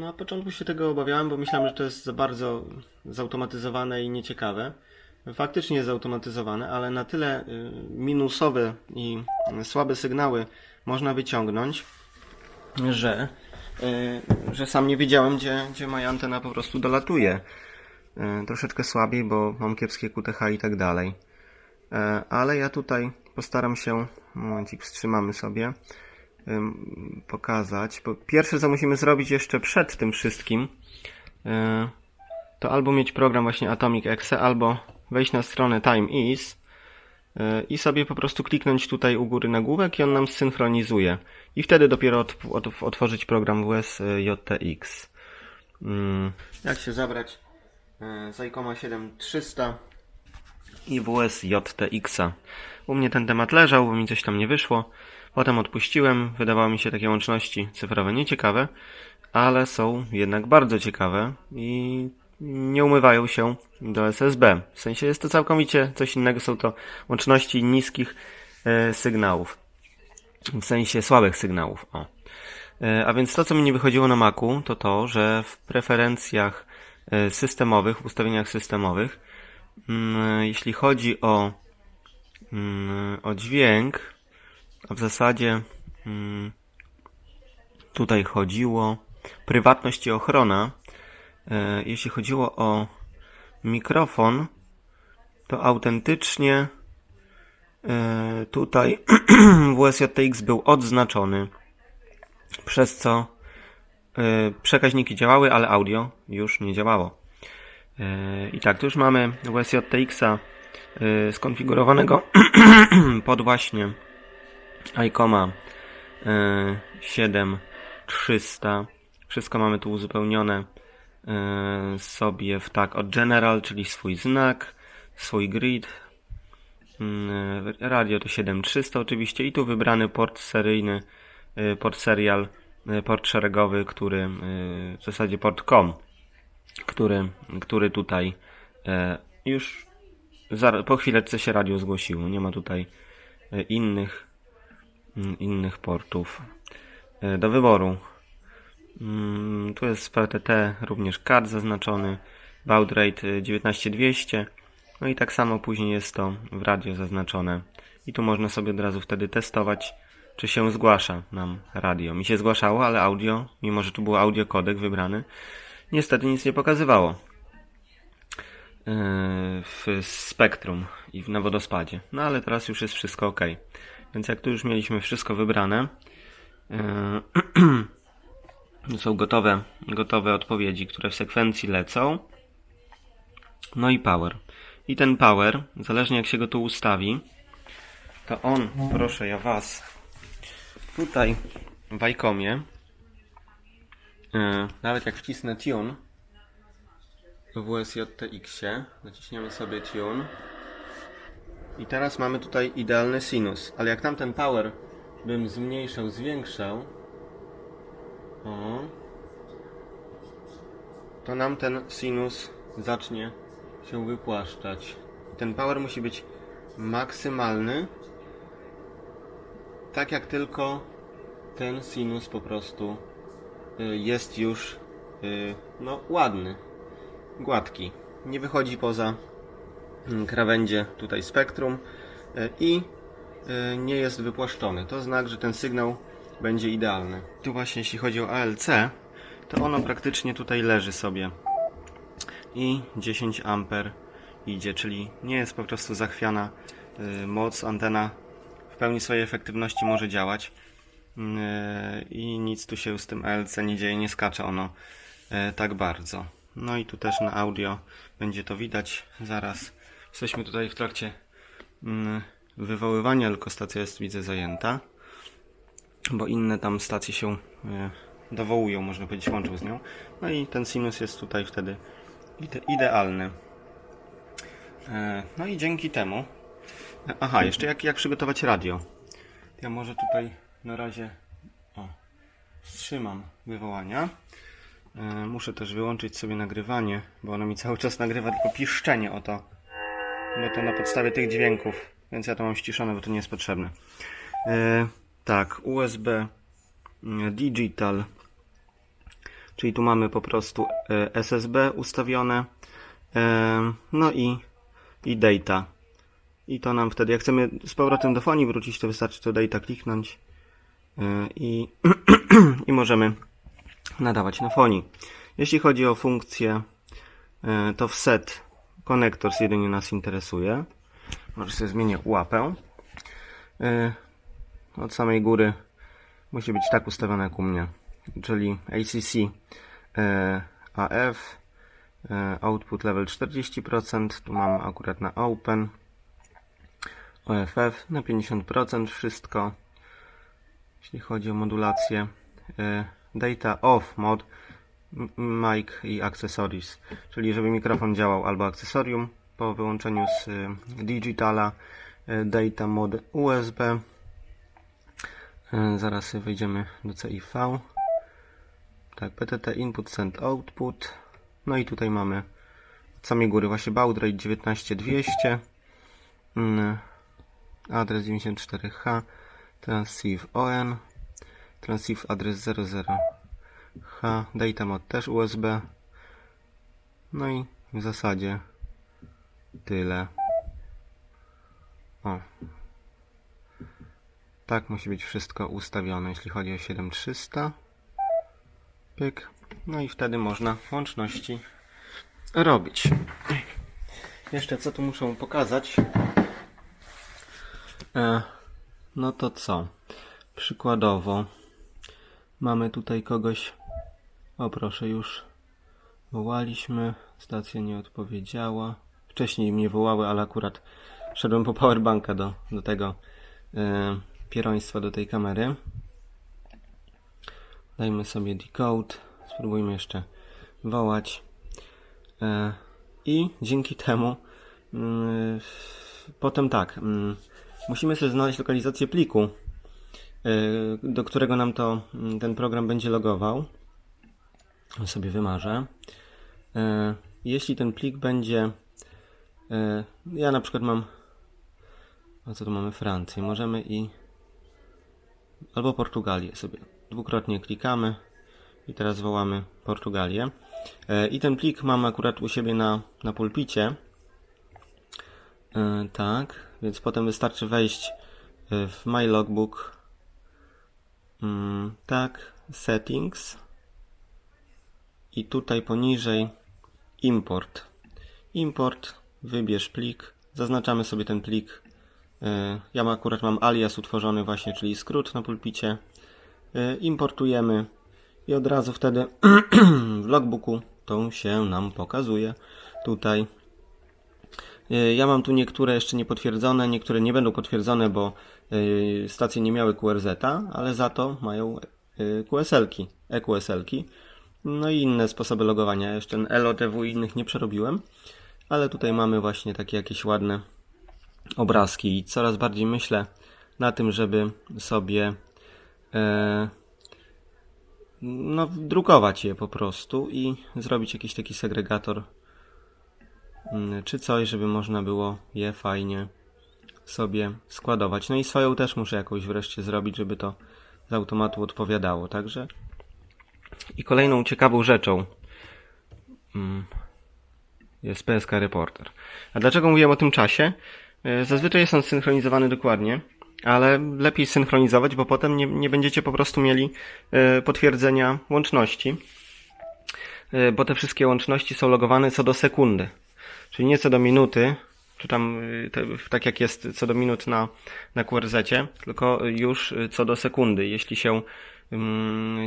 Na początku się tego obawiałem, bo myślałem, że to jest za bardzo zautomatyzowane i nieciekawe. Faktycznie jest zautomatyzowane, ale na tyle y, minusowe i słabe sygnały można wyciągnąć, że, y, że sam nie wiedziałem, gdzie, gdzie moja antena po prostu dolatuje. Y, Troszeczkę słabiej, bo mam kiepskie QTH i tak dalej. Ale ja tutaj postaram się, momencik wstrzymamy sobie, pokazać. Bo pierwsze, co musimy zrobić jeszcze przed tym wszystkim, e, to albo mieć program właśnie Atomic Exe, albo wejść na stronę Time Is e, i sobie po prostu kliknąć tutaj u góry nagłówek i on nam zsynchronizuje. I wtedy dopiero ot- ot- otworzyć program WS JTX. Mm, Jak się zabrać z ICOMA 7300 i WS JTX-a. U mnie ten temat leżał, bo mi coś tam nie wyszło. Potem odpuściłem, wydawało mi się takie łączności cyfrowe nieciekawe, ale są jednak bardzo ciekawe i nie umywają się do SSB. W sensie jest to całkowicie coś innego, są to łączności niskich e, sygnałów. W sensie słabych sygnałów. O. E, A więc to, co mi nie wychodziło na Macu, to to, że w preferencjach e, systemowych, w ustawieniach systemowych, mm, jeśli chodzi o, mm, o dźwięk, w zasadzie mm, tutaj chodziło prywatność i ochrona. E, Jeśli chodziło o mikrofon, to autentycznie e, tutaj WSJTX był odznaczony, przez co e, przekaźniki działały, ale audio już nie działało. E, I tak, tu już mamy WSJTX-a e, skonfigurowanego pod właśnie ICOMA e, 7300. Wszystko mamy tu uzupełnione e, sobie w tak od General, czyli swój znak, swój grid. E, Radio to 7300 oczywiście i tu wybrany port seryjny, e, port serial, e, port szeregowy, który e, w zasadzie port COM, który, który tutaj e, już zar- po chwileczce się radio zgłosiło. Nie ma tutaj innych innych portów e, do wyboru. Mm, Tu jest w PTT również card zaznaczony, baud rate e, 19200. No i tak samo później jest to w radio zaznaczone. I tu można sobie od razu wtedy testować, czy się zgłasza nam radio. Mi się zgłaszało, ale audio, mimo że tu był audiokodek wybrany, niestety nic nie pokazywało e, w spektrum i na wodospadzie. No ale teraz już jest wszystko ok. Więc jak tu już mieliśmy wszystko wybrane, e, są gotowe, gotowe odpowiedzi, które w sekwencji lecą. No i power. I ten power, zależnie jak się go tu ustawi, to on, proszę ja was, tutaj w ICOMie, e, nawet jak wcisnę tune w WSJTX-ie, naciśniemy sobie tune, i teraz mamy tutaj idealny sinus, ale jak tamten power bym zmniejszał, zwiększał, o, to nam ten sinus zacznie się wypłaszczać. Ten power musi być maksymalny, tak jak tylko ten sinus po prostu y, jest już y, no ładny, gładki. Nie wychodzi poza krawędzie tutaj spektrum y, i y, nie jest wypłaszczony. To znak, że ten sygnał będzie idealny. Tu właśnie jeśli chodzi o ALC, to ono praktycznie tutaj leży sobie i 10 amper idzie, czyli nie jest po prostu zachwiana y, moc, antena w pełni swojej efektywności może działać y, i nic tu się z tym ALC nie dzieje, nie skacze ono tak bardzo. No i tu też na audio będzie to widać zaraz. Jesteśmy tutaj w trakcie mm, wywoływania, tylko stacja jest widzę zajęta, bo inne tam stacje się y, dowołują, można powiedzieć, łączą z nią. No i ten sinus jest tutaj wtedy ide idealny. E, No i dzięki temu. Aha, jeszcze jak, jak przygotować radio. Ja może tutaj na razie o, wstrzymam wywołania. E, Muszę też wyłączyć sobie nagrywanie, bo ono mi cały czas nagrywa tylko piszczenie o to. Bo to na podstawie tych dźwięków, więc ja to mam ściszone, bo to nie jest potrzebne. E, tak, USB mm, Digital Czyli tu mamy po prostu e, SSB ustawione, e, no i, i data. I to nam wtedy, jak chcemy z powrotem do fonii wrócić, to wystarczy to data kliknąć e, i, i możemy nadawać na fonii. Jeśli chodzi o funkcję, e, to w set connectors jedynie nas interesuje. Może sobie zmienię łapę. E, Od samej góry musi być tak ustawione jak u mnie, czyli ACC e, AF, e, output level 40%, tu mam akurat na open, OFF na 50% wszystko, jeśli chodzi o modulację, data off mod, mic i accessories, czyli żeby mikrofon działał albo akcesorium po wyłączeniu z e, digitala, e, data mod USB, E, Zaraz wejdziemy do CIV. Tak, PTT input send output. No i tutaj mamy od samej góry właśnie baud rate 19200. Mm, Adres 94H. Transceive ON. Transceive adres 00H. Data mod też USB. No i w zasadzie tyle. O, tak musi być wszystko ustawione, jeśli chodzi o 7300. Pyk. No i wtedy można łączności robić. Jeszcze co tu muszę pokazać? E, no to co? Przykładowo mamy tutaj kogoś. O proszę, już wołaliśmy. Stacja nie odpowiedziała. Wcześniej mnie wołały, ale akurat szedłem po powerbanka do, do tego e, pieroństwa do tej kamery. Dajmy sobie decode. Spróbujmy jeszcze wołać. E, I dzięki temu mm, potem tak. mm, Musimy sobie znaleźć lokalizację pliku, e, do którego nam to mm, ten program będzie logował. Sobie wymarzę. E, Jeśli ten plik będzie. e, Ja na przykład mam. A co tu mamy? Francję. Możemy i albo Portugalię sobie. Dwukrotnie klikamy i teraz wołamy Portugalię. E, I ten plik mam akurat u siebie na, na pulpicie. Tak, więc potem wystarczy wejść w My Logbook. Mm, Tak, Settings. I tutaj poniżej Import. Import, wybierz plik. Zaznaczamy sobie ten plik E, Ja akurat mam alias utworzony właśnie, czyli skrót na pulpicie. E, Importujemy i od razu wtedy w logbooku to się nam pokazuje tutaj. E, Ja mam tu niektóre jeszcze niepotwierdzone, niektóre nie będą potwierdzone, bo stacje nie miały QRZ-a, ale za to mają QSL-ki, EQSL-ki. No i inne sposoby logowania. Jeszcze ten LOTW innych nie przerobiłem, ale tutaj mamy właśnie takie jakieś ładne obrazki i coraz bardziej myślę na tym, żeby sobie e, no, drukować je po prostu i zrobić jakiś taki segregator mm, czy coś, żeby można było je fajnie sobie składować. No i swoją też muszę jakąś wreszcie zrobić, żeby to z automatu odpowiadało. Także i kolejną ciekawą rzeczą mm, jest PSK Reporter. A dlaczego mówiłem o tym czasie? E, Zazwyczaj jest on synchronizowany dokładnie, ale lepiej synchronizować, bo potem nie, nie będziecie po prostu mieli e, potwierdzenia łączności, E, bo te wszystkie łączności są logowane co do sekundy, czyli nie co do minuty, czy tam tak jak jest co do minut na, na QRZ, tylko już co do sekundy. Jeśli się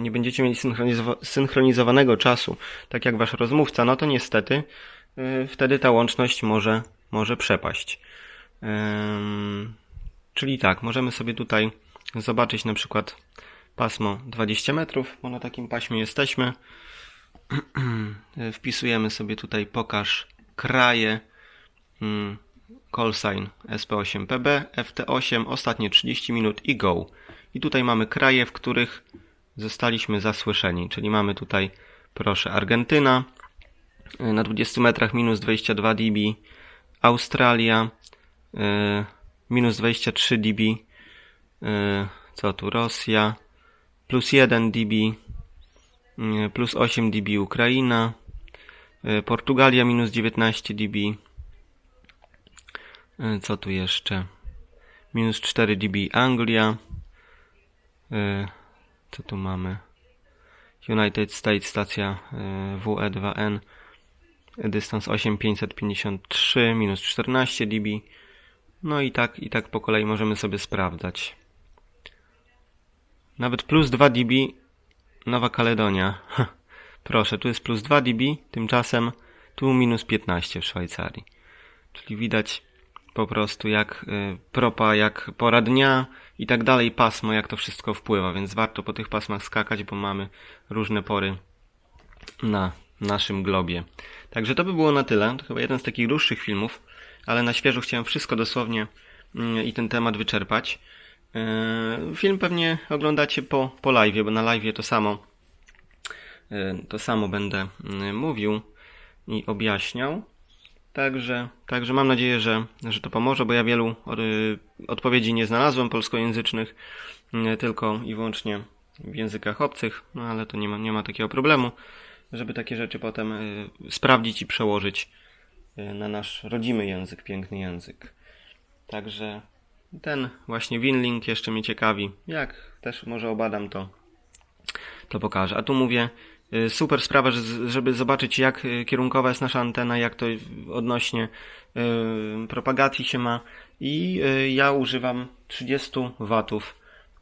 nie będziecie mieli synchronizowa- synchronizowanego czasu, tak jak wasz rozmówca, no to niestety y, wtedy ta łączność może, może przepaść. Czyli tak, możemy sobie tutaj zobaczyć na przykład pasmo 20 metrów, bo na takim paśmie jesteśmy. Wpisujemy sobie tutaj pokaż kraje, call sign SP8PB, FT8, ostatnie 30 minut i go. I tutaj mamy kraje, w których zostaliśmy zasłyszeni, czyli mamy tutaj, proszę, Argentyna, y, na 20 metrach minus 22 dB, Australia, y, minus 23 dB, y, co tu, Rosja, plus 1 dB, plus 8 dB Ukraina, Portugalia minus 19 dB. Co tu jeszcze? Minus 4 dB Anglia. Y, Co tu mamy? United States stacja y, WE2N. Dystans 8553 minus 14 dB. No i tak, i tak po kolei możemy sobie sprawdzać. Nawet plus 2 dB Nowa Kaledonia. Proszę, tu jest plus 2 dB, tymczasem tu minus 15 w Szwajcarii. Czyli widać po prostu jak y, propa, jak pora dnia i tak dalej, pasmo, jak to wszystko wpływa, więc warto po tych pasmach skakać, bo mamy różne pory na naszym globie. Także to by było na tyle. To chyba jeden z takich dłuższych filmów, ale na świeżo chciałem wszystko dosłownie mm, i ten temat wyczerpać. Yy, Film pewnie oglądacie po, po live, bo na live to samo yy, to samo będę yy, mówił i objaśniał. Także, także mam nadzieję, że, że to pomoże, bo ja wielu yy, odpowiedzi nie znalazłem polskojęzycznych, yy, tylko i wyłącznie w językach obcych, no ale to nie ma, nie ma takiego problemu, żeby takie rzeczy potem yy, sprawdzić i przełożyć na nasz rodzimy język, piękny język. Także ten właśnie Winlink jeszcze mnie ciekawi. Jak też może obadam to, to pokażę. A tu mówię, y, super sprawa, żeby zobaczyć jak y, kierunkowa jest nasza antena, jak to odnośnie y, propagacji się ma. I y, ja używam 30 watów,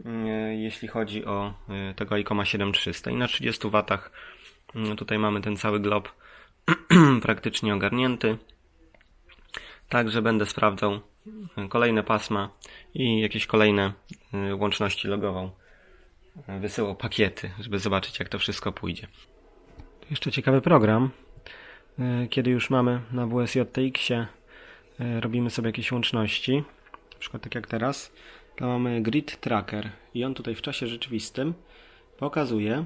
y, jeśli chodzi o y, tego ICOMA 7300. I na 30 watach y, tutaj mamy ten cały glob praktycznie ogarnięty. Także będę sprawdzał kolejne pasma i jakieś kolejne y, łączności logową. Wysyłał pakiety, żeby zobaczyć jak to wszystko pójdzie. Jeszcze ciekawy program. Y, Kiedy już mamy na WSJTX-ie y, robimy sobie jakieś łączności, na przykład tak jak teraz, to mamy Grid Tracker i on tutaj w czasie rzeczywistym pokazuje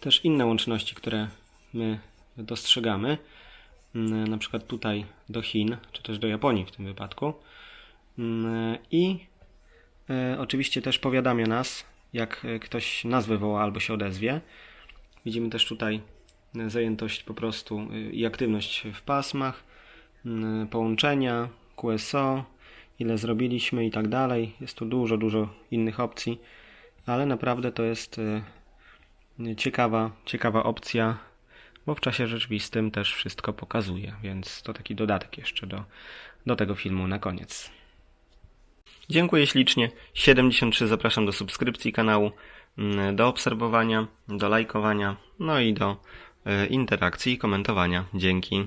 też inne łączności, które my dostrzegamy. Mm, na przykład tutaj do Chin, czy też do Japonii w tym wypadku. Mm, I e, oczywiście też powiadamia nas, jak e, ktoś nas wywoła albo się odezwie. Widzimy też tutaj e, zajętość po prostu e, i aktywność w pasmach, połączenia, QSO, ile zrobiliśmy i tak dalej. Jest tu dużo, dużo innych opcji, ale naprawdę to jest e, ciekawa, ciekawa opcja, bo w czasie rzeczywistym też wszystko pokazuje, więc to taki dodatek jeszcze do, do tego filmu na koniec. Dziękuję ślicznie. 73 zapraszam do subskrypcji kanału, mm, do obserwowania, do lajkowania, no i do e, interakcji i komentowania. Dzięki.